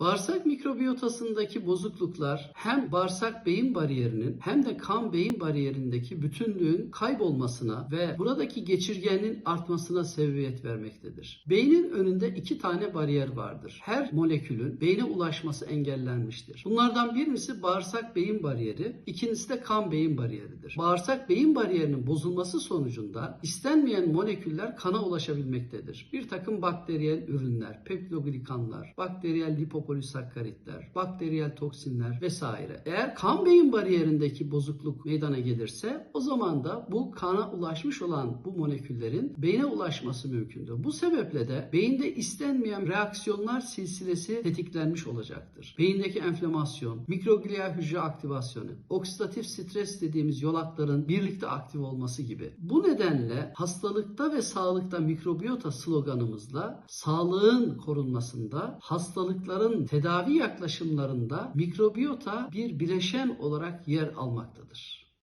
Bağırsak mikrobiyotasındaki bozukluklar hem bağırsak beyin bariyerinin hem de kan beyin bariyerindeki bütünlüğün kaybolmasına ve buradaki geçirgenliğin artmasına sebebiyet vermektedir. Beynin önünde iki tane bariyer vardır. Her molekülün beyne ulaşması engellenmiştir. Bunlardan birincisi bağırsak beyin bariyeri, ikincisi de kan beyin bariyeridir. Bağırsak beyin bariyerinin bozulması sonucunda istenmeyen moleküller kana ulaşabilmektedir. Bir takım bakteriyel ürünler, peptidoglikanlar, bakteriyel lipopolisakkaritler, bakteriyel toksinler vesaire. Eğer kan beyin bariyerindeki bozukluk meydana gelirse o zaman da bu kana ulaşmış olan bu moleküllerin beyne ulaşması mümkündür. Bu sebeple de beyinde istenmeyen reaksiyonlar silsilesi tetiklenmiş olacaktır. Beyindeki enflamasyon, mikroglial hücre aktivasyonu, oksidatif stres dediğimiz yolakların birlikte aktif olması gibi. Bu nedenle hastalıkta ve sağlıkta mikrobiyota sloganımızla sağlığın korunmasında, hastalıkların tedavi yaklaşımlarında mikrobiyota bir bileşen olarak yer almaktadır.